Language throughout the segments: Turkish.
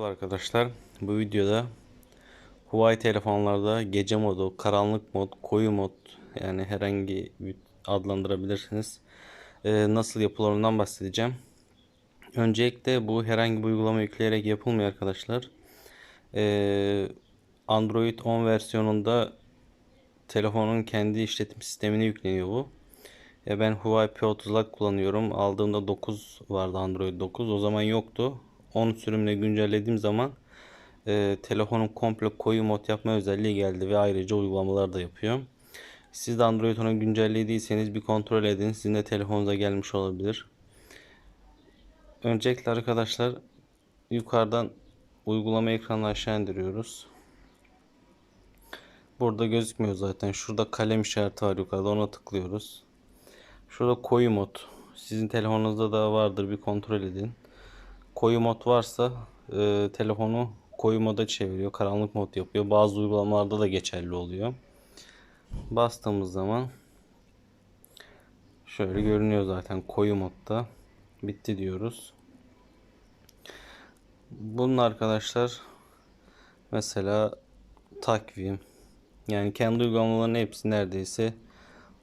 Merhaba arkadaşlar. Bu videoda Huawei telefonlarda gece modu, karanlık mod, koyu mod yani herhangi bir adlandırabilirsiniz. Ee, nasıl yapılarından bahsedeceğim. Öncelikle bu herhangi bir uygulama yükleyerek yapılmıyor arkadaşlar. Ee, Android 10 versiyonunda telefonun kendi işletim sistemine yükleniyor bu. Ya ben Huawei P30 Lite kullanıyorum. Aldığımda 9 vardı Android 9. O zaman yoktu. 10 sürümle güncellediğim zaman e, telefonun komple koyu mod yapma özelliği geldi ve ayrıca uygulamalar da yapıyor. Siz de Android 10'u güncellediyseniz bir kontrol edin. Sizin de telefonunuza gelmiş olabilir. Öncelikle arkadaşlar yukarıdan uygulama ekranını aşağı indiriyoruz. Burada gözükmüyor zaten. Şurada kalem işareti var yukarıda ona tıklıyoruz. Şurada koyu mod. Sizin telefonunuzda da vardır bir kontrol edin. Koyu mod varsa e, telefonu koyu moda çeviriyor. Karanlık mod yapıyor. Bazı uygulamalarda da geçerli oluyor. Bastığımız zaman şöyle görünüyor zaten koyu modda. Bitti diyoruz. Bunun arkadaşlar mesela takvim yani kendi uygulamaların hepsi neredeyse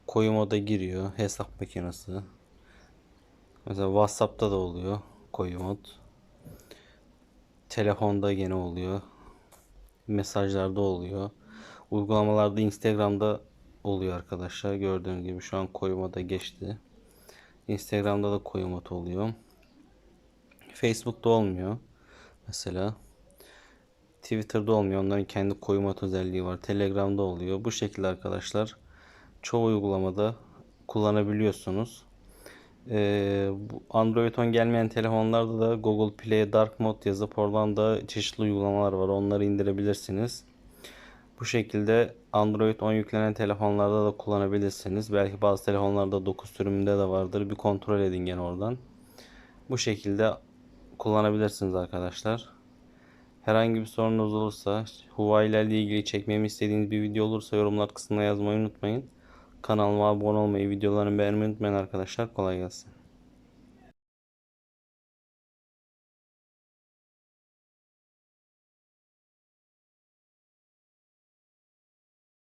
koyu moda giriyor. Hesap makinesi. Mesela WhatsApp'ta da oluyor koyu mod. Telefonda gene oluyor. Mesajlarda oluyor. Uygulamalarda Instagram'da oluyor arkadaşlar. Gördüğünüz gibi şu an koyu moda geçti. Instagram'da da koyu mod oluyor. Facebook'ta olmuyor. Mesela Twitter'da olmuyor. Onların kendi koyu mod özelliği var. Telegram'da oluyor. Bu şekilde arkadaşlar çoğu uygulamada kullanabiliyorsunuz. Ee, Android 10 gelmeyen telefonlarda da Google Play'e Dark Mode yazıp oradan da çeşitli uygulamalar var. Onları indirebilirsiniz. Bu şekilde Android 10 yüklenen telefonlarda da kullanabilirsiniz. Belki bazı telefonlarda 9 sürümünde de vardır. Bir kontrol edin gene oradan. Bu şekilde kullanabilirsiniz arkadaşlar. Herhangi bir sorunuz olursa, Huawei ile ilgili çekmemi istediğiniz bir video olursa yorumlar kısmına yazmayı unutmayın. Kanalıma abone olmayı, videolarımı beğenmeyi unutmayın arkadaşlar. Kolay gelsin.